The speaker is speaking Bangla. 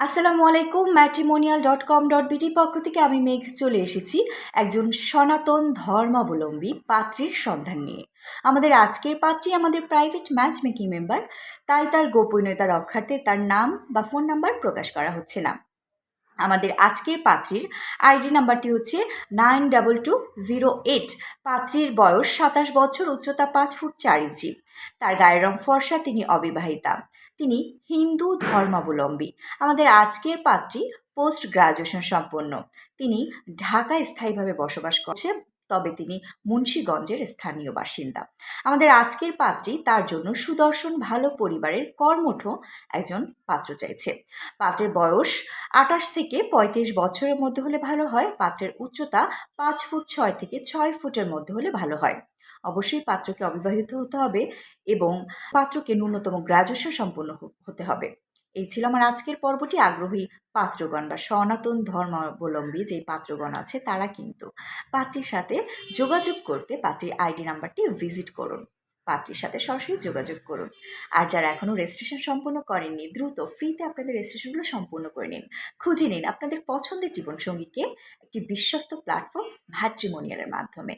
আসসালামু আলাইকুম ম্যাট্রিমোনিয়াল ডট কম ডট বিটি পক্ষ থেকে আমি মেঘ চলে এসেছি একজন সনাতন ধর্মাবলম্বী পাত্রীর সন্ধান নিয়ে। আমাদের আজকের পাত্রী আমাদের প্রাইভেট ম্যাচ মেকিং মেম্বার তাই তার গোপনীয়তা রক্ষার্থে তার নাম বা ফোন নাম্বার প্রকাশ করা হচ্ছে না। আমাদের আজকের পাত্রীর আইডি নাম্বারটি হচ্ছে nine double two zero eight. পাত্রীর বয়স সাতাশ বছর, উচ্চতা পাঁচ ফুট চার ইঞ্চি। তার গায়ের রং ফর্সা, তিনি অবিবাহিতা। তিনি হিন্দু ধর্মাবলম্বী। আমাদের আজকের পাত্রী পোস্ট গ্রাজুয়েশন সম্পন্ন। তিনি ঢাকায় স্থায়ীভাবে বসবাস করছে তবে তিনি মুন্সীগঞ্জের স্থানীয় বাসিন্দা। আমাদের আজকের পাত্রী তার জন্য সুদর্শন ভালো পরিবারের কর্মঠ একজন পাত্র চাইছে। পাত্রের বয়স আটাশ থেকে পঁয়ত্রিশ বছরের মধ্যে হলে ভালো হয়, পাত্রের উচ্চতা পাঁচ ফুট ছয় থেকে ছয় ফুটের মধ্যে হলে ভালো হয়। অবশ্যই পাত্রকে অবিবাহিত হতে হবে এবং পাত্রকে ন্যূনতম গ্রাজুয়েশন সম্পন্ন হতে হবে। এই ছিল আমার আজকের পর্বটি। আগ্রহী পাত্রগণ বা সনাতন ধর্মাবলম্বী যে পাত্রগণ আছে, তারা কিন্তু পাত্রীর সাথে যোগাযোগ করতে পাত্রীর আইডি নাম্বারটি ভিজিট করুন। পাত্রীর সাথে সরাসরি যোগাযোগ করুন। আর যারা এখনও রেজিস্ট্রেশন সম্পূর্ণ করেননি, দ্রুত ফ্রিতে আপনাদের রেজিস্ট্রেশনগুলো সম্পূর্ণ করে নিন। খুঁজে নিন আপনাদের পছন্দের জীবনসঙ্গীকে একটি বিশ্বস্ত প্ল্যাটফর্ম, ম্যাট্রিমোনিয়ালের মাধ্যমে।